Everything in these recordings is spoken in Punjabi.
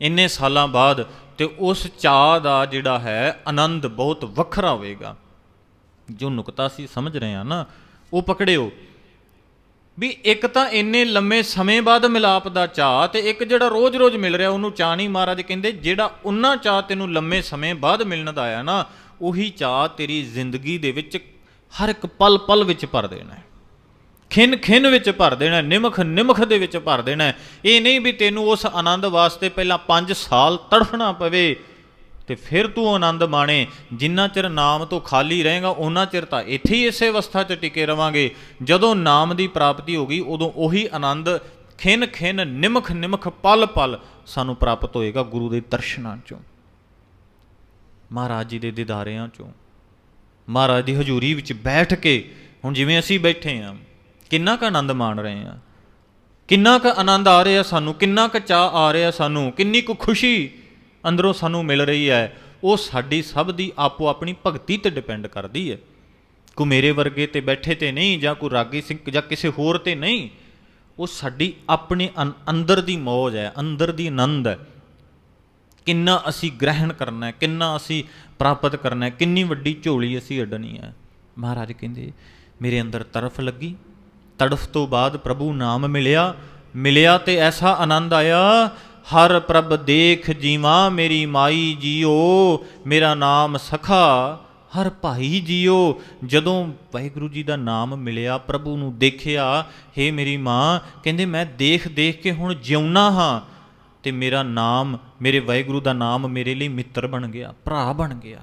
ਇੰਨੇ ਸਾਲਾਂ ਬਾਅਦ ਤੇ ਉਸ ਚਾਹ ਦਾ ਜਿਹੜਾ ਹੈ ਆਨੰਦ ਬਹੁਤ ਵੱਖਰਾ ਹੋਵੇਗਾ। ਜੋ ਨੁਕਤਾ ਸੀ ਸਮਝ ਰਹੇ ਆ ਨਾ, ਉਹ ਪਕੜਿਓ। ਵੀ ਇੱਕ ਤਾਂ ਇੰਨੇ ਲੰਮੇ ਸਮੇਂ ਬਾਅਦ ਮਿਲਾਪ ਦਾ ਚਾਹ ਤੇ ਇੱਕ ਜਿਹੜਾ ਰੋਜ਼-ਰੋਜ਼ ਮਿਲ ਰਿਹਾ, ਉਹਨੂੰ ਚਾਹ ਨਹੀਂ ਮਹਾਰਾਜ ਕਹਿੰਦੇ, ਜਿਹੜਾ ਉਹਨਾਂ ਚਾਹ ਤੈਨੂੰ ਲੰਮੇ ਸਮੇਂ ਬਾਅਦ ਮਿਲਣ ਦਾ ਆਇਆ ਨਾ, ਉਹੀ ਚਾਹ ਤੇਰੀ ਜ਼ਿੰਦਗੀ ਦੇ ਵਿੱਚ ਹਰ ਇੱਕ ਪਲ-ਪਲ ਵਿੱਚ ਭਰ ਦੇਣਾ ਹੈ। ਖਿੰਨ ਖਿੰਨ ਵਿੱਚ ਭਰ ਦੇਣਾ, ਨਿਮਖ ਨਿਮਖ ਦੇ ਵਿੱਚ ਭਰ ਦੇਣਾ। ਇਹ ਨਹੀਂ ਵੀ ਤੈਨੂੰ ਉਸ ਆਨੰਦ ਵਾਸਤੇ ਪਹਿਲਾਂ 5 ਸਾਲ ਤੜਫਣਾ ਪਵੇ ਤੇ ਫਿਰ ਤੂੰ ਆਨੰਦ ਮਾਣੇ। ਜਿੰਨਾ ਚਿਰ ਨਾਮ ਤੋਂ ਖਾਲੀ ਰਹੇਗਾ ਉਹਨਾਂ ਚਿਰ ਤਾਂ ਇੱਥੇ ਹੀ ਇਸੇ ਅਵਸਥਾ 'ਚ ਟਿਕੇ ਰਵਾਂਗੇ। ਜਦੋਂ ਨਾਮ ਦੀ ਪ੍ਰਾਪਤੀ ਹੋ ਗਈ, ਉਦੋਂ ਉਹੀ ਆਨੰਦ ਖਿੰਨ ਖਿੰਨ, ਨਿਮਖ ਨਿਮਖ, ਪਲ ਪਲ ਸਾਨੂੰ ਪ੍ਰਾਪਤ ਹੋਏਗਾ ਗੁਰੂ ਦੇ ਦਰਸ਼ਨਾਂ 'ਚੋਂ। ਮਹਾਰਾਜ ਜੀ ਦੇ ਦਿਦਾਰਿਆਂ 'ਚੋਂ। ਮਹਾਰਾਜ ਦੀ ਹਜ਼ੂਰੀ ਵਿੱਚ ਬੈਠ ਕੇ ਹੁਣ ਜਿਵੇਂ ਅਸੀਂ ਬੈਠੇ ਹਾਂ ਕਿੰਨਾ ਕੁ ਆਨੰਦ ਮਾਣ ਰਹੇ ਹਾਂ। ਕਿੰਨਾ ਕੁ ਆਨੰਦ ਆ ਰਿਹਾ ਸਾਨੂੰ, ਕਿੰਨਾ ਕੁ ਚਾਹ ਆ ਰਿਹਾ ਸਾਨੂੰ, ਕਿੰਨੀ ਕੁ ਖੁਸ਼ੀ ਅੰਦਰੋਂ ਸਾਨੂੰ ਮਿਲ ਰਹੀ ਹੈ। ਉਹ ਸਾਡੀ ਸਭ ਦੀ ਆਪੋ ਆਪਣੀ ਭਗਤੀ ਤੇ ਡਿਪੈਂਡ ਕਰਦੀ ਹੈ। ਕੋ ਮੇਰੇ ਵਰਗੇ ਤੇ ਬੈਠੇ ਤੇ ਨਹੀਂ, ਜਾਂ ਕੋਈ ਰਾਗੀ ਸਿੰਘ, ਜਾਂ ਕਿਸੇ ਹੋਰ ਤੇ ਨਹੀਂ, ਉਹ ਸਾਡੀ ਆਪਣੇ ਅੰ- ਅੰਦਰ ਦੀ ਮੌਜ ਹੈ, ਅੰਦਰ ਦੀ ਆਨੰਦ ਹੈ। ਕਿੰਨਾ ਅਸੀਂ ਗ੍ਰਹਿਣ ਕਰਨਾ ਹੈ, ਕਿੰਨਾ ਅਸੀਂ ਪ੍ਰਾਪਤ ਕਰਨਾ ਹੈ, ਕਿੰਨੀ ਵੱਡੀ ਝੋਲੀ ਅਸੀਂ ਅੱਡਣੀ ਹੈ। ਮਹਾਰਾਜ ਕਹਿੰਦੇ, ਮੇਰੇ ਅੰਦਰ ਤਰਫ ਲੱਗੀ ਤੜਫ ਤੋਂ ਬਾਅਦ ਪ੍ਰਭੂ ਨਾਮ ਮਿਲਿਆ ਮਿਲਿਆ ਤੇ ਐਸਾ ਆਨੰਦ ਆਇਆ, ਹਰ ਪ੍ਰਭ ਦੇਖ ਜੀਵਾ ਮੇਰੀ ਮਾਈ ਜੀਓ, ਮੇਰਾ ਨਾਮ ਸਖਾ, ਹਰ ਭਾਈ ਜੀਓ। ਜਦੋਂ ਵਾਹਿਗੁਰੂ ਜੀ ਦਾ ਨਾਮ ਮਿਲਿਆ, ਪ੍ਰਭੂ ਨੂੰ ਦੇਖਿਆ, ਹੇ ਮੇਰੀ ਮਾਂ, ਕਹਿੰਦੇ ਮੈਂ ਦੇਖ ਦੇਖ ਕੇ ਹੁਣ ਜਿਉਣਾ ਹਾਂ ਤੇ ਮੇਰਾ ਨਾਮ, ਮੇਰੇ ਵਾਹਿਗੁਰੂ ਦਾ ਨਾਮ ਮੇਰੇ ਲਈ ਮਿੱਤਰ ਬਣ ਗਿਆ, ਭਰਾ ਬਣ ਗਿਆ।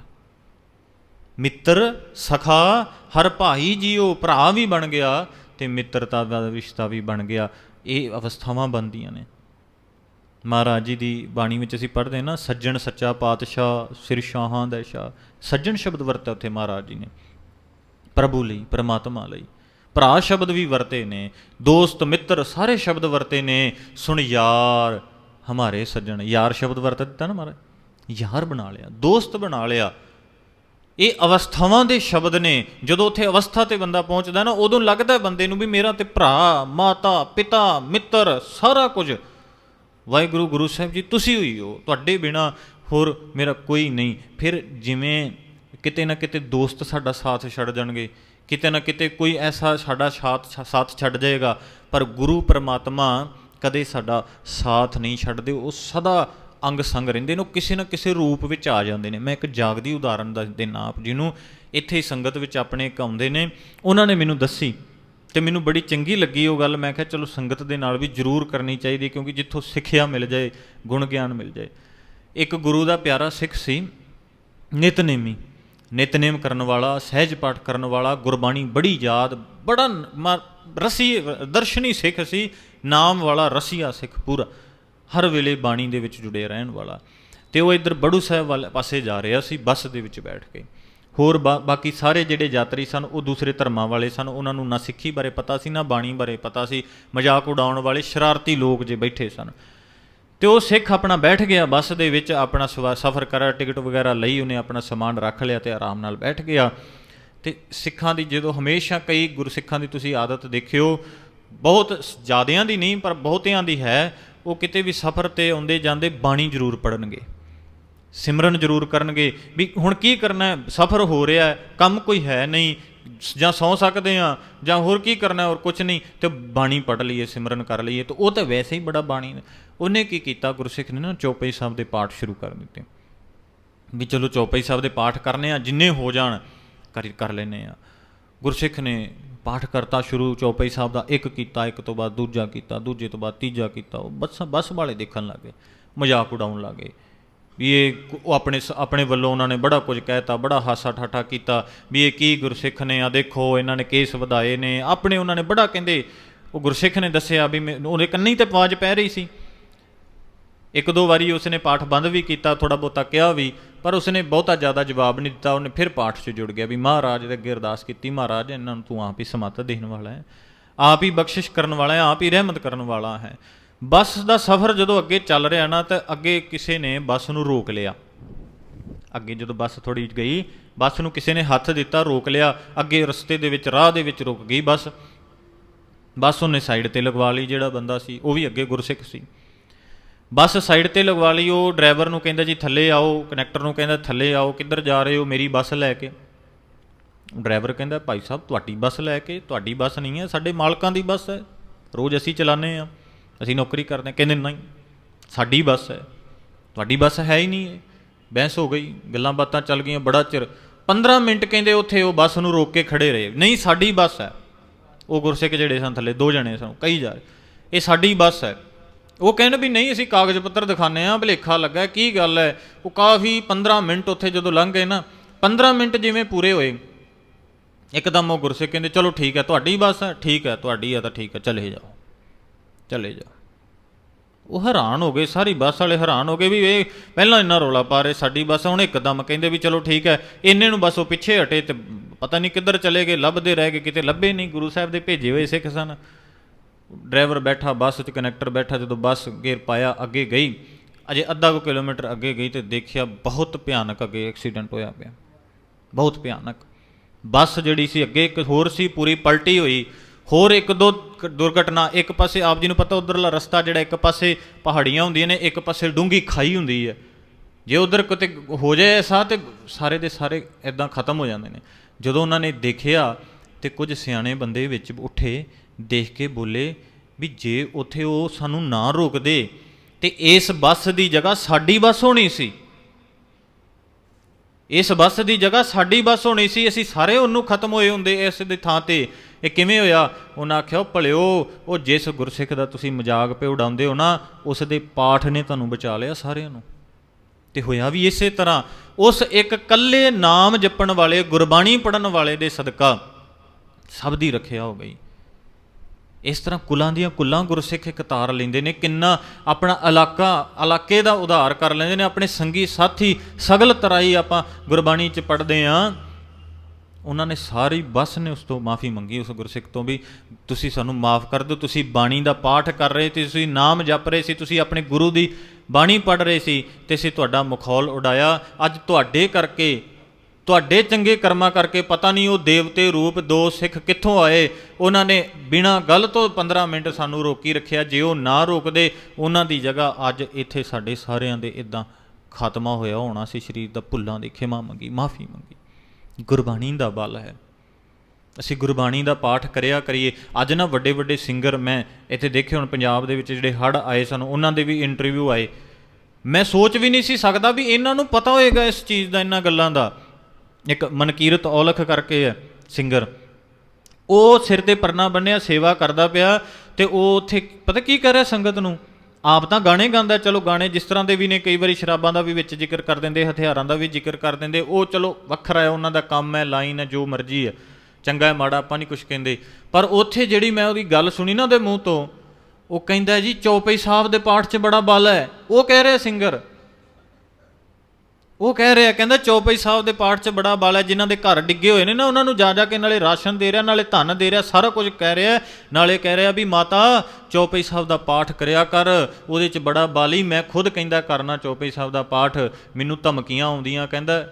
ਮਿੱਤਰ, ਸਖਾ, ਹਰ ਭਾਈ ਜੀਓ, ਭਰਾ ਵੀ ਬਣ ਗਿਆ। ਤੇ ਮਿੱਤਰਤਾ ਦਾ ਰਿਸ਼ਤਾ ਵੀ ਬਣ ਗਿਆ। ਇਹ ਅਵਸਥਾਵਾਂ ਬਣਦੀਆਂ ਨੇ। ਮਹਾਰਾਜ ਜੀ ਦੀ ਬਾਣੀ ਵਿੱਚ ਅਸੀਂ ਪੜ੍ਹਦੇ ਹਾਂ ਨਾ, ਸੱਜਣ ਸੱਚਾ ਪਾਤਸ਼ਾਹ, ਸਿਰ ਸ਼ਾਹਾਂ ਦਾ ਸ਼ਾਹ ਸੱਜਣ ਸ਼ਬਦ ਵਰਤਿਆ ਉੱਥੇ ਮਹਾਰਾਜ ਜੀ ਨੇ। ਪ੍ਰਭੂ ਲਈ, ਪਰਮਾਤਮਾ ਲਈ। ਭਰਾ ਸ਼ਬਦ ਵੀ ਵਰਤੇ ਨੇ, ਦੋਸਤ, ਮਿੱਤਰ ਸਾਰੇ ਸ਼ਬਦ ਵਰਤੇ ਨੇ। ਸੁਣ ਯਾਰ, ਹਮਾਰੇ ਸੱਜਣ। ਯਾਰ ਸ਼ਬਦ ਵਰਤ ਦਿੱਤਾ ਨਾ ਮਹਾਰਾਜ? ਯਾਰ ਬਣਾ ਲਿਆ, ਦੋਸਤ ਬਣਾ ਲਿਆ। ਇਹ ਅਵਸਥਾਵਾਂ ਦੇ ਸ਼ਬਦ ਨੇ। ਜਦੋਂ ਉੱਥੇ ਅਵਸਥਾ ਤੇ ਬੰਦਾ ਪਹੁੰਚਦਾ ਨਾ, ਉਦੋਂ ਲੱਗਦਾ ਬੰਦੇ ਨੂੰ ਵੀ ਮੇਰਾ ਤੇ ਭਰਾ, ਮਾਤਾ, ਪਿਤਾ, ਮਿੱਤਰ, ਸਾਰਾ ਕੁਝ। ਵਾਹਿਗੁਰੂ, ਗੁਰੂ ਸਾਹਿਬ ਜੀ, ਤੁਸੀਂ ਹੋਈ ਹੋ। ਤੁਹਾਡੇ ਬਿਨਾ ਹੋਰ ਮੇਰਾ ਕੋਈ ਨਹੀਂ। ਫਿਰ ਜਿਵੇਂ ਕਿਤੇ ਨਾ ਕਿਤੇ ਦੋਸਤ ਸਾਡਾ ਸਾਥ ਛੱਡ ਜਾਣਗੇ। ਕਿਤੇ ਨਾ ਕਿਤੇ ਕੋਈ ਐਸਾ ਸਾਡਾ ਸਾਥ ਸਾਥ ਛੱਡ ਜਾਏਗਾ। ਪਰ ਗੁਰੂ ਪਰਮਾਤਮਾ ਕਦੇ ਸਾਡਾ ਸਾਥ ਨਹੀਂ ਛੱਡਦੇ। ਉਹ ਸਦਾ ਅੰਗ ਸੰਗ ਰਹਿੰਦੇ ਨੇ, ਉਹ ਕਿਸੇ ਨਾ ਕਿਸੇ ਰੂਪ ਵਿੱਚ ਆ ਜਾਂਦੇ ਨੇ। ਮੈਂ ਇੱਕ ਜਾਗਦੀ ਉਦਾਹਰਨ ਦੱਸ ਦੇਣਾ ਆਪ, ਜਿਹਨੂੰ ਇੱਥੇ ਸੰਗਤ ਵਿੱਚ ਆਪਣੇ ਇੱਕ ਆਉਂਦੇ ਨੇ। ਉਹਨਾਂ ਨੇ ਮੈਨੂੰ ਦੱਸੀ ਤੇ ਮੈਨੂੰ ਬੜੀ ਚੰਗੀ ਲੱਗੀ ਉਹ ਗੱਲ। ਮੈਂ ਕਿਹਾ, ਚਲੋ, ਸੰਗਤ ਦੇ ਨਾਲ ਵੀ ਜ਼ਰੂਰ ਕਰਨੀ ਚਾਹੀਦੀ, ਕਿਉਂਕਿ ਜਿੱਥੋਂ ਸਿੱਖਿਆ ਮਿਲ ਜਾਏ, ਗੁਣ ਗਿਆਨ ਮਿਲ ਜਾਏ। ਇੱਕ ਗੁਰੂ ਦਾ ਪਿਆਰਾ ਸਿੱਖ ਸੀ, ਨਿਤਨੇਮੀ, ਨਿਤਨੇਮ ਕਰਨ ਵਾਲਾ, ਸਹਿਜ ਪਾਠ ਕਰਨ ਵਾਲਾ, ਗੁਰਬਾਣੀ ਬੜੀ ਯਾਦ, ਬੜਾ ਮ- ਰਸੀ, ਦਰਸ਼ਨੀ ਸਿੱਖ ਸੀ, ਨਾਮ ਵਾਲਾ ਰਸੀਆ ਸਿੱਖ ਪੂਰਾ। ਹਰ ਵੇਲੇ ਬਾਣੀ ਦੇ ਵਿੱਚ ਜੁੜੇ ਰਹਿਣ ਵਾਲਾ। ਤੇ ਉਹ ਇੱਧਰ ਬੜੂ ਸਾਹਿਬ ਵਾਲੇ ਪਾਸੇ ਜਾ ਰਿਹਾ ਸੀ, ਬੱਸ ਦੇ ਵਿੱਚ ਬੈਠ ਕੇ। ਹੋਰ ਬਾ- ਬਾਕੀ ਸਾਰੇ ਜਿਹੜੇ ਯਾਤਰੀ ਸਨ, ਉਹ ਦੂਸਰੇ ਧਰਮਾਂ ਵਾਲੇ ਸਨ। ਉਹਨਾਂ ਨੂੰ ਨਾ ਸਿੱਖੀ ਬਾਰੇ ਪਤਾ ਸੀ, ਨਾ ਬਾਣੀ ਬਾਰੇ ਪਤਾ ਸੀ। ਮਜ਼ਾਕ ਉਡਾਉਣ ਵਾਲੇ ਸ਼ਰਾਰਤੀ ਲੋਕ ਜੇ ਬੈਠੇ ਸਨ। ਤੇ ਉਹ ਸਿੱਖ ਆਪਣਾ ਬੈਠ ਗਿਆ, ਬੱਸ ਦੇ ਵਿੱਚ ਆਪਣਾ ਸਫ਼ਰ ਕਰਾ ਟਿਕਟ ਵਗੈਰਾ ਲਈ, ਉਹਨੇ ਆਪਣਾ ਸਮਾਨ ਰੱਖ ਲਿਆ ਤੇ ਆਰਾਮ ਨਾਲ ਬੈਠ ਗਿਆ। ਤੇ ਸਿੱਖਾਂ ਦੀ ਜਦੋਂ ਹਮੇਸ਼ਾ ਕਈ ਗੁਰਸਿੱਖਾਂ ਦੀ ਤੁਸੀਂ ਆਦਤ ਦੇਖਿਓ, ਬਹੁਤ ਜ਼ਿਆਦਿਆਂ ਦੀ ਨਹੀਂ, ਪਰ ਬਹੁਤਿਆਂ ਦੀ ਹੈ। ਉਹ ਕਿਤੇ ਵੀ ਸਫ਼ਰ ਤੇ ਆਉਂਦੇ ਜਾਂਦੇ ਬਾਣੀ ਜ਼ਰੂਰ ਪੜਨਗੇ ਸਿਮਰਨ ਜ਼ਰੂਰ ਕਰਨਗੇ ਵੀ ਹੁਣ ਕੀ ਕਰਨਾ ਸਫ਼ਰ ਹੋ ਰਿਹਾ ਕੰਮ ਕੋਈ ਹੈ ਨਹੀਂ, ਜਾਂ ਸੌ ਸਕਦੇ ਆ ਜਾਂ ਹੋਰ ਕੀ ਕਰਨਾ ਹੋਰ ਕੁਝ ਨਹੀਂ, ਤੇ ਬਾਣੀ ਪੜ ਲਈਏ, ਸਿਮਰਨ ਕਰ ਲਈਏ, ਤੇ ਉਹ ਤਾਂ ਵੈਸੇ ਹੀ ਬੜਾ ਬਾਣੀ ਉਹਨੇ ਕੀ ਕੀਤਾ? ਗੁਰਸਿੱਖ ਨੇ ਨਾ ਚੌਪਈ ਸਾਹਿਬ ਦੇ ਪਾਠ ਸ਼ੁਰੂ ਕਰ ਦਿੱਤੇ। ਵੀ ਚਲੋ ਚੌਪਈ ਸਾਹਿਬ ਦੇ ਪਾਠ ਕਰਨੇ ਆ, ਜਿੰਨੇ ਹੋ ਜਾਣ, ਕਰ ਕਰ ਲੈਨੇ ਆ ਗੁਰਸਿੱਖ ਨੇ ਪਾਠ ਕਰਤਾ ਸ਼ੁਰੂ ਚੌਪਈ ਸਾਹਿਬ ਦਾ ਇੱਕ ਕੀਤਾ, ਇੱਕ ਤੋਂ ਬਾਅਦ ਦੂਜਾ ਕੀਤਾ, ਦੂਜੇ ਤੋਂ ਬਾਅਦ ਤੀਜਾ ਕੀਤਾ, ਉਹ ਬਸ ਬਸ ਵਾਲੇ ਦੇਖਣ ਲੱਗੇ, ਮਜ਼ਾਕ ਉਡਾਉਣ ਲੱਗੇ। ਵੀ ਇਹ ਉਹ ਆਪਣੇ ਸ- ਆਪਣੇ ਵੱਲੋਂ ਉਹਨਾਂ ਨੇ ਬੜਾ ਕੁਝ ਕਹਿਤਾ, ਬੜਾ ਹਾਸਾ ਠਾਠਾ ਕੀਤਾ, ਵੀ ਇਹ ਕੀ ਗੁਰਸਿੱਖ ਨੇ ਆ ਦੇਖੋ, ਇਹਨਾਂ ਨੇ ਕੇਸ ਵਧਾਏ ਨੇ, ਆਪਣੇ ਉਹਨਾਂ ਨੇ ਬੜਾ ਕਹਿੰਦੇ, ਉਹ ਗੁਰਸਿੱਖ ਨੇ ਦੱਸਿਆ ਵੀ ਮੈਂ- ਉਹਦੇ ਕੰਨੀ ਤੇ ਆਵਾਜ਼ ਪੈ ਰਹੀ ਸੀ। ਇੱਕ ਦੋ ਵਾਰੀ ਉਸਨੇ ਪਾਠ ਬੰਦ ਵੀ ਕੀਤਾ ਥੋੜਾ ਬਹੁਤਾ ਕਿਹਾ ਵੀ ਪਰ ਉਸਨੇ ਬਹੁਤਾ ਜ਼ਿਆਦਾ ਜਵਾਬ ਨਹੀਂ ਦਿੱਤਾ, ਉਹਨੇ ਫਿਰ ਪਾਠ 'ਚ ਜੁੜ ਗਿਆ ਵੀ ਮਹਾਰਾਜ ਦੇ ਅੱਗੇ ਅਰਦਾਸ ਕੀਤੀ, ਮਹਾਰਾਜ, ਇਹਨਾਂ ਨੂੰ ਤੂੰ ਆਪ ਹੀ ਸਮਤ ਦੇਣ ਵਾਲਾ ਹੈ, ਆਪ ਹੀ ਬਖਸ਼ਿਸ਼ ਕਰਨ ਵਾਲਾ ਹੈ, ਆਪ ਹੀ ਰਹਿਮਤ ਕਰਨ ਵਾਲਾ ਹੈ। ਬੱਸ ਦਾ ਸਫ਼ਰ ਜਦੋਂ ਅੱਗੇ ਚੱਲ ਰਿਹਾ ਨਾ, ਤਾਂ ਅੱਗੇ ਕਿਸੇ ਨੇ ਬੱਸ ਨੂੰ ਰੋਕ ਲਿਆ। ਅੱਗੇ ਜਦੋਂ ਬੱਸ ਥੋੜੀ ਗਈ, ਬੱਸ ਨੂੰ ਕਿਸੇ ਨੇ ਹੱਥ ਦਿੱਤਾ, ਰੋਕ ਲਿਆ, ਅੱਗੇ ਰਸਤੇ ਦੇ ਵਿੱਚ, ਰਾਹ ਦੇ ਵਿੱਚ ਰੁਕ ਗਈ ਬੱਸ। ਬੱਸ ਉਹਨੇ ਸਾਈਡ ਤੇ ਲਗਵਾ ਲਈ, ਜਿਹੜਾ ਬੰਦਾ ਸੀ, ਉਹ ਵੀ ਅੱਗੇ ਗੁਰਸਿੱਖ ਸੀ। ਬੱਸ ਸਾਈਡ ਤੇ ਲਗਵਾ ਲਈ, ਉਹ ਡਰਾਈਵਰ ਨੂੰ ਕਹਿੰਦਾ ਜੀ ਥੱਲੇ ਆਓ ਕਨੈਕਟਰ ਨੂੰ ਕਹਿੰਦਾ ਥੱਲੇ ਆਓ, ਕਿੱਧਰ ਜਾ ਰਹੇ ਹੋ, ਮੇਰੀ ਬੱਸ ਲੈ ਕੇ। ਡਰਾਈਵਰ ਕਹਿੰਦਾ, ਭਾਈ ਸਾਹਿਬ, ਤੁਹਾਡੀ ਬੱਸ ਲੈ ਕੇ, ਤੁਹਾਡੀ ਬੱਸ ਨਹੀਂ ਹੈ, ਸਾਡੇ ਮਾਲਕਾਂ ਦੀ ਬੱਸ ਹੈ, ਰੋਜ਼ ਅਸੀਂ ਚਲਾਉਂਦੇ ਆ ਅਸੀਂ ਨੌਕਰੀ ਕਰਦੇ ਕਹਿੰਦੇ, ਨਹੀਂ, ਸਾਡੀ ਬੱਸ ਹੈ, ਤੁਹਾਡੀ ਬੱਸ ਹੈ ਹੀ ਨਹੀਂ ਇਹ ਬਹਿਸ ਹੋ ਗਈ, ਗੱਲਾਂ ਬਾਤਾਂ ਚੱਲ ਗਈਆਂ ਬੜਾ ਚਿਰ। 15 ਮਿੰਟ ਕਹਿੰਦੇ ਉੱਥੇ ਉਹ ਬੱਸ ਨੂੰ ਰੋਕ ਕੇ ਖੜੇ ਰਹੇ। ਨਹੀਂ, ਸਾਡੀ ਬੱਸ ਹੈ। ਉਹ ਗੁਰਸਿੱਖ ਜਿਹੜੇ ਸਨ ਥੱਲੇ, ਦੋ ਜਣੇ ਸਨ, ਕਈ ਜਾ ਇਹ ਸਾਡੀ ਬੱਸ ਹੈ। ਉਹ ਕਹਿੰਦੇ ਵੀ ਨਹੀਂ, ਅਸੀਂ ਕਾਗਜ਼ ਪੱਤਰ ਦਿਖਾਣੇ ਆ ਭਲੇਖਾ ਲੱਗਾ, ਕੀ ਗੱਲ ਹੈ? ਉਹ ਕਾਫੀ 15 ਮਿੰਟ ਉੱਥੇ ਜਦੋਂ ਲੰਘ ਗਏ ਨਾ 15 ਮਿੰਟ ਜਿਵੇਂ ਪੂਰੇ ਹੋਏ। ਇੱਕਦਮ ਉਹ ਗੁਰਸਿੱਖ ਕਹਿੰਦੇ, ਚਲੋ ਠੀਕ ਹੈ, ਤੁਹਾਡੀ ਬੱਸ ਹੈ, ਠੀਕ ਹੈ, ਤੁਹਾਡੀ ਹੈ ਤਾਂ ਠੀਕ ਹੈ, ਚਲੇ ਜਾਓ ਚਲੇ ਜਾਓ। ਉਹ ਹੈਰਾਨ ਹੋ ਗਏ, ਸਾਰੀ ਬੱਸ ਵਾਲੇ ਹੈਰਾਨ ਹੋ ਗਏ ਵੀ ਇਹ ਪਹਿਲਾਂ ਇੰਨਾ ਰੋਲਾ ਪਾ ਰਹੇ, ਸਾਡੀ ਬੱਸ ਹੁਣ ਇੱਕਦਮ ਕਹਿੰਦੇ ਵੀ ਚਲੋ ਠੀਕ ਹੈ, ਇੰਨੇ ਨੂੰ ਬੱਸ ਉਹ ਪਿੱਛੇ ਹਟੇ ਤੇ ਪਤਾ ਨਹੀਂ ਕਿੱਧਰ ਚਲੇ ਗਏ, ਲੱਭਦੇ ਰਹਿ ਗਏ, ਕਿਤੇ ਲੱਭੇ ਨਹੀਂ, ਗੁਰੂ ਸਾਹਿਬ ਦੇ ਭੇਜੇ ਹੋਏ ਸਿੱਖ ਸਨ। ਡਰਾਈਵਰ ਬੈਠਾ, ਬੱਸ 'ਚ ਕਨੈਕਟਰ ਬੈਠਾ, ਜਦੋਂ ਬੱਸ ਗੇਰ ਪਾਇਆ, ਅੱਗੇ ਗਈ। ਅਜੇ ਅੱਧਾ ਕੁ ਕਿਲੋਮੀਟਰ ਅੱਗੇ ਗਈ ਤੇ ਦੇਖਿਆ ਬਹੁਤ ਭਿਆਨਕ ਅੱਗੇ ਐਕਸੀਡੈਂਟ ਹੋਇਆ ਪਿਆ। ਬਹੁਤ ਭਿਆਨਕ। ਬੱਸ ਜਿਹੜੀ ਸੀ, ਅੱਗੇ ਇੱਕ ਹੋਰ ਸੀ, ਪੂਰੀ ਪਲਟੀ ਹੋਈ। ਹੋਰ ਇੱਕ ਦੋ ਦੁਰਘਟਨਾ, ਇੱਕ ਪਾਸੇ ਆਪ ਜੀ ਨੂੰ ਪਤਾ ਉਧਰਲਾ ਰਸਤਾ ਜਿਹੜਾ ਇੱਕ ਪਾਸੇ ਪਹਾੜੀਆਂ ਹੁੰਦੀਆਂ ਨੇ, ਇੱਕ ਪਾਸੇ ਡੂੰਗੀ ਖਾਈ ਹੁੰਦੀ ਹੈ। ਜੇ ਉਧਰ ਕਿਤੇ ਹੋ ਜਾਏ ਐਸਾ ਤੇ ਸਾਰੇ ਦੇ ਸਾਰੇ ਇਦਾਂ ਖਤਮ ਹੋ ਜਾਂਦੇ ਨੇ। ਜਦੋਂ ਉਹਨਾਂ ਨੇ ਦੇਖਿਆ ਤੇ ਕੁਝ ਸਿਆਣੇ ਬੰਦੇ ਵਿੱਚ ਉੱਠੇ, ਦੇਖ ਕੇ ਬੋਲੇ ਵੀ ਜੇ ਉੱਥੇ ਉਹ ਸਾਨੂੰ ਨਾ ਰੋਕਦੇ, ਤੇ ਇਸ ਬੱਸ ਦੀ ਜਗ੍ਹਾ ਸਾਡੀ ਬੱਸ ਹੋਣੀ ਸੀ। ਇਸ ਬੱਸ ਦੀ ਜਗ੍ਹਾ ਸਾਡੀ ਬੱਸ ਹੋਣੀ ਸੀ, ਅਸੀਂ ਸਾਰੇ ਉਹਨੂੰ ਖਤਮ ਹੋਏ ਹੁੰਦੇ ਇਸ ਦੀ ਥਾਂ ਤੇ। ਇਹ ਕਿਵੇਂ ਹੋਇਆ? ਉਹਨਾਂ ਆਖਿਆ, ਉਹ ਭਲਿਓ, ਉਹ ਜਿਸ ਗੁਰਸਿੱਖ ਦਾ ਤੁਸੀਂ ਮਜ਼ਾਕ ਪੇ ਉਡਾਉਂਦੇ ਹੋ ਨਾ, ਉਸ ਦੇ ਪਾਠ ਨੇ ਤੁਹਾਨੂੰ ਬਚਾ ਲਿਆ ਸਾਰਿਆਂ ਨੂੰ। ਤੇ ਹੋਇਆ ਵੀ ਇਸੇ ਤਰ੍ਹਾਂ। ਉਸ ਇੱਕ ਕੱਲੇ ਨਾਮ ਜਪਣ ਵਾਲੇ, ਗੁਰਬਾਣੀ ਪੜਨ ਵਾਲੇ ਦੇ ਸਦਕਾ ਸਭ ਦੀ ਰੱਖਿਆ ਹੋ ਗਈ। ਇਸ ਤਰ੍ਹਾਂ ਕੁਲਾਂ ਦੀਆਂ ਕੁਲਾਂ ਗੁਰਸਿੱਖ ਇੱਕ ਤਾਰ ਲੈਂਦੇ ਨੇ, ਕਿੰਨਾ ਆਪਣਾ ਇਲਾਕਾ, ਇਲਾਕੇ ਦਾ ਉਧਾਰ ਕਰ ਲੈਂਦੇ ਨੇ, ਆਪਣੇ ਸੰਗੀ ਸਾਥੀ ਸਗਲ ਤਰਾਈ ਆਪਾਂ ਗੁਰਬਾਣੀ ਚ ਪੜ੍ਹਦੇ ਆ। ਉਹਨਾਂ ਨੇ ਸਾਰੀ ਬੱਸ ਨੇ ਉਸ ਤੋਂ ਮਾਫੀ ਮੰਗੀ ਉਸ ਗੁਰਸਿੱਖ ਤੋਂ ਵੀ, ਤੁਸੀਂ ਸਾਨੂੰ ਮਾਫ ਕਰ ਦਿਓ, ਤੁਸੀਂ ਬਾਣੀ ਦਾ ਪਾਠ ਕਰ ਰਹੇ ਸੀ, ਤੁਸੀਂ ਨਾਮ ਜਪ ਰਹੇ ਸੀ, ਤੁਸੀਂ ਆਪਣੇ ਗੁਰੂ ਦੀ ਬਾਣੀ ਪੜ ਰਹੇ ਸੀ, ਤੇ ਅਸੀਂ ਤੁਹਾਡਾ ਮਖੌਲ ਉਡਾਇਆ। ਅੱਜ ਤੁਹਾਡੇ ਕਰਕੇ ਤੁਹਾਡੇ ਚੰਗੇ ਕਰਮਾਂ ਕਰਕੇ ਪਤਾ ਨਹੀਂ ਉਹ ਦੇਵਤੇ ਰੂਪ ਦੋ ਸਿੱਖ ਕਿੱਥੋਂ ਆਏ। ਉਹਨਾਂ ਨੇ ਬਿਨਾਂ ਗੱਲ ਤੋਂ 15 ਮਿੰਟ ਸਾਨੂੰ ਰੋਕੀ ਰੱਖਿਆ। ਜੇ ਉਹ ਨਾ ਰੋਕਦੇ, ਉਹਨਾਂ ਦੀ ਜਗ੍ਹਾ ਅੱਜ ਇੱਥੇ ਸਾਡੇ ਸਾਰਿਆਂ ਦੇ ਇਦਾਂ ਖਾਤਮਾ ਹੋਇਆ ਹੋਣਾ ਸੀ। ਸਰੀਰ ਦਾ ਭੁੱਲਾਂ ਦੀ ਖਿਮਾ ਮੰਗੀ, ਮਾਫੀ ਮੰਗੀ। ਗੁਰਬਾਣੀ ਦਾ ਬਲ ਹੈ। ਅਸੀਂ ਗੁਰਬਾਣੀ ਦਾ ਪਾਠ ਕਰਿਆ ਕਰੀਏ। ਅੱਜ ਨਾ ਵੱਡੇ ਵੱਡੇ ਸਿੰਗਰ ਮੈਂ ਇੱਥੇ ਦੇਖੇ ਹੁਣ ਪੰਜਾਬ ਦੇ ਵਿੱਚ ਜਿਹੜੇ ਹੜ ਆਏ ਸਨ, ਉਹਨਾਂ ਦੇ ਵੀ ਇੰਟਰਵਿਊ ਆਏ। ਮੈਂ ਸੋਚ ਵੀ ਨਹੀਂ ਸੀ ਸਕਦਾ ਵੀ ਇਹਨਾਂ ਨੂੰ ਪਤਾ ਹੋਏਗਾ ਇਸ ਚੀਜ਼ ਦਾ, ਇਹਨਾਂ ਗੱਲਾਂ ਦਾ। ਇੱਕ ਮਨਕੀਰਤ ਔਲਖ ਕਰਕੇ ਹੈ ਸਿੰਗਰ। ਉਹ ਸਿਰ ਤੇ ਪਰਨਾ ਬੰਨਿਆ, ਸੇਵਾ ਕਰਦਾ ਪਿਆ ਤੇ ਉਹ ਉੱਥੇ ਪਤਾ ਕੀ ਕਰ ਰਿਹਾ ਸੰਗਤ ਨੂੰ? ਆਪ ਤਾਂ ਗਾਣੇ ਗਾਉਂਦਾ, ਚਲੋ ਗਾਣੇ ਜਿਸ ਤਰ੍ਹਾਂ ਦੇ ਵੀ ਨੇ, ਕਈ ਵਾਰੀ ਸ਼ਰਾਬਾਂ ਦਾ ਵੀ ਵਿੱਚ ਜ਼ਿਕਰ ਕਰ ਦਿੰਦੇ, ਹਥਿਆਰਾਂ ਦਾ ਵੀ ਜ਼ਿਕਰ ਕਰ ਦਿੰਦੇ, ਉਹ ਚਲੋ ਵੱਖਰਾ ਹੈ, ਉਹਨਾਂ ਦਾ ਕੰਮ ਹੈ, ਲਾਈਨ ਹੈ, ਜੋ ਮਰਜ਼ੀ ਹੈ। ਚੰਗਾ ਹੈ, ਮਾੜਾ ਆਪਾਂ ਨਹੀਂ ਕੁਝ ਕਹਿੰਦੇ। ਪਰ ਉੱਥੇ ਜਿਹੜੀ ਮੈਂ ਉਹਦੀ ਗੱਲ ਸੁਣੀ ਨਾ ਉਹਦੇ ਮੂੰਹ ਤੋਂ, ਉਹ ਕਹਿੰਦਾ ਜੀ, ਚੌਪਈ ਸਾਹਿਬ ਦੇ ਪਾਠ 'ਚ ਬੜਾ ਬਲ ਹੈ। ਉਹ ਕਹਿ ਰਿਹਾ ਸਿੰਗਰ ਉਹ ਕਹਿ ਰਿਹਾ, ਕਹਿੰਦਾ ਚੌਪਈ ਸਾਹਿਬ ਦੇ ਪਾਠ 'ਚ ਬੜਾ ਬਲ ਹੈ, ਜਿਨ੍ਹਾਂ ਦੇ ਘਰ ਡਿੱਗੇ ਹੋਏ ਨੇ ਨਾ, ਉਹਨਾਂ ਨੂੰ ਜਾ ਜਾ ਕੇ ਨਾਲੇ ਰਾਸ਼ਨ ਦੇ ਰਿਹਾ, ਨਾਲੇ ਧਨ ਦੇ ਰਿਹਾ, ਸਾਰਾ ਕੁਝ ਕਹਿ ਰਿਹਾ ਨਾਲੇ ਕਹਿ ਰਿਹਾ ਵੀ ਮਾਤਾ, ਚੌਪਈ ਸਾਹਿਬ ਦਾ ਪਾਠ ਕਰਿਆ ਕਰ, ਉਹਦੇ 'ਚ ਬੜਾ ਬਾਲੀ, ਮੈਂ ਖੁਦ ਕਹਿੰਦਾ ਕਰਨਾ ਚੌਪਈ ਸਾਹਿਬ ਦਾ ਪਾਠ, ਮੈਨੂੰ ਧਮਕੀਆਂ ਆਉਂਦੀਆਂ, ਕਹਿੰਦਾ,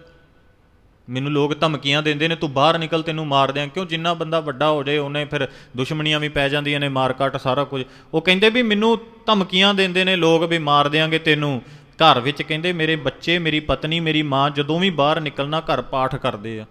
ਮੈਨੂੰ ਲੋਕ ਧਮਕੀਆਂ ਦਿੰਦੇ ਨੇ, ਤੂੰ ਬਾਹਰ ਨਿਕਲ, ਤੈਨੂੰ ਮਾਰ ਦਿਆਂ ਕਿਉਂ? ਜਿੰਨਾ ਬੰਦਾ ਵੱਡਾ ਹੋ ਜਾਏ, ਉਹਨੇ ਫਿਰ ਦੁਸ਼ਮਣੀਆਂ ਵੀ ਪੈ ਜਾਂਦੀਆਂ ਨੇ ਮਾਰ ਕੱਟ ਸਾਰਾ ਕੁਝ। ਉਹ ਕਹਿੰਦੇ ਵੀ ਮੈਨੂੰ ਧਮਕੀਆਂ ਦਿੰਦੇ ਨੇ, ਲੋਕ ਵੀ ਮਾਰ ਦਿਆਂਗੇ ਤੈਨੂੰ। ਘਰ ਵਿੱਚ ਕਹਿੰਦੇ, ਮੇਰੇ ਬੱਚੇ, ਮੇਰੀ ਪਤਨੀ, ਮੇਰੀ ਮਾਂ ਜਦੋਂ ਵੀ ਬਾਹਰ ਨਿਕਲਣਾ ਘਰ ਪਾਠ ਕਰਦੇ ਆ।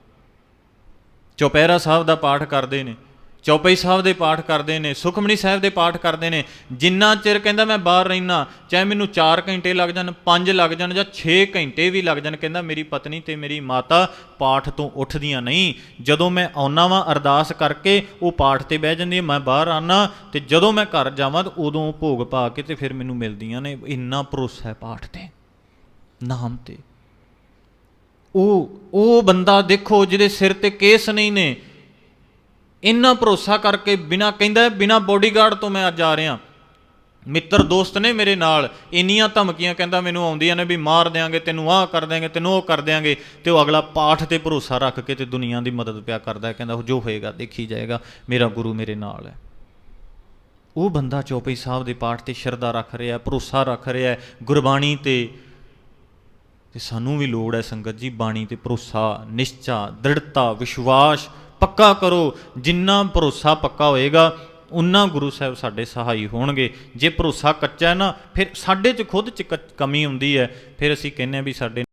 ਚੌਪਹਿਰਾ ਸਾਹਿਬ ਦਾ ਪਾਠ ਕਰਦੇ ਨੇ। ਚੌਪਈ ਸਾਹਿਬ ਦੇ ਪਾਠ ਕਰਦੇ ਨੇ, ਸੁਖਮਨੀ ਸਾਹਿਬ ਦੇ ਪਾਠ ਕਰਦੇ ਨੇ। ਜਿੰਨਾ ਚਿਰ ਕਹਿੰਦਾ ਮੈਂ ਬਾਹਰ ਰਹਿਣਾ ਚਾਹੇ ਮੈਨੂੰ 4 ਘੰਟੇ ਲੱਗ ਜਾਣ 5 ਲੱਗ ਜਾਣ ਜਾਂ 6 ਘੰਟੇ ਵੀ ਲੱਗ ਜਾਣ, ਕਹਿੰਦਾ ਮੇਰੀ ਪਤਨੀ ਤੇ ਮੇਰੀ ਮਾਤਾ ਪਾਠ ਤੋਂ ਉੱਠਦੀਆਂ ਨਹੀਂ। ਜਦੋਂ ਮੈਂ ਆਉਣਾ ਵਾਂ ਅਰਦਾਸ ਕਰਕੇ, ਉਹ ਪਾਠ ਤੇ ਬਹਿ ਜਾਂਦੀ ਹੈ, ਮੈਂ ਬਾਹਰ ਆਣਾ ਤੇ ਜਦੋਂ ਮੈਂ ਘਰ ਜਾਵਾਂ, ਤਾਂ ਉਦੋਂ ਭੋਗ ਪਾ ਕੇ ਤੇ ਫਿਰ ਮੈਨੂੰ ਮਿਲਦੀਆਂ ਨੇ। ਇੰਨਾ ਭਰੋਸਾ ਹੈ ਪਾਠ ਤੇ, ਨਾਮ ਤੇ। ਉਹ ਉਹ ਬੰਦਾ ਦੇਖੋ ਜਿਹਦੇ ਸਿਰ ਤੇ ਕੇਸ ਨਹੀਂ ਨੇ ਇੰਨਾ ਭਰੋਸਾ ਕਰਕੇ ਬਿਨਾ ਕਹਿੰਦਾ ਬਿਨਾ ਬੋਡੀਗਾਰਡ ਤੋਂ ਮੈਂ ਅੱਜ ਆ ਰਿਹਾ। ਮਿੱਤਰ ਦੋਸਤ ਨੇ ਮੇਰੇ ਨਾਲ ਇੰਨੀਆਂ ਧਮਕੀਆਂ, ਕਹਿੰਦਾ ਮੈਨੂੰ ਆਉਂਦੀਆਂ ਨੇ ਵੀ ਮਾਰ ਦਿਆਂਗੇ, ਤੈਨੂੰ ਆਹ ਕਰ ਦਿਆਂਗੇ, ਤੈਨੂੰ ਉਹ ਕਰ ਦਿਆਂਗੇ, ਤੇ ਉਹ ਅਗਲਾ ਪਾਠ ਤੇ ਭਰੋਸਾ ਰੱਖ ਕੇ ਤੇ ਦੁਨੀਆ ਦੀ ਮਦਦ ਪਿਆ ਕਰਦਾ ਹੈ, ਕਹਿੰਦਾ ਜੋ ਹੋਏਗਾ, ਦੇਖੀ ਜਾਏਗਾ, ਮੇਰਾ ਗੁਰੂ ਮੇਰੇ ਨਾਲ ਹੈ। ਉਹ ਬੰਦਾ ਚੌਪਈ ਸਾਹਿਬ ਦੇ ਪਾਠ ਤੇ ਸ਼ਰਧਾ ਰੱਖ ਰਿਹਾ ਭਰੋਸਾ ਰੱਖ ਰਿਹਾ ਗੁਰਬਾਣੀ ਤੇ ਤੇ ਸਾਨੂੰ ਵੀ ਲੋੜ ਹੈ ਸੰਗਤ ਜੀ ਬਾਣੀ ਤੇ ਭਰੋਸਾ, ਨਿਸ਼ਚਾ, ਦ੍ਰਿੜਤਾ, ਵਿਸ਼ਵਾਸ ਪੱਕਾ ਕਰੋ, ਜਿੰਨਾ ਭਰੋਸਾ ਪੱਕਾ ਹੋਏਗਾ, ਉਨਾ ਗੁਰੂ ਸਾਹਿਬ ਸਾਡੇ ਸਹਾਈ ਹੋਣਗੇ। ਜੇ ਭਰੋਸਾ ਕੱਚਾ ਹੈ ਨਾ, ਫਿਰ ਸਾਡੇ 'ਚ ਖੁਦ 'ਚ ਕਮੀ ਹੁੰਦੀ ਹੈ। ਫਿਰ ਅਸੀਂ ਕਹਿੰਦੇ ਹਾਂ ਵੀ ਸਾਡੇ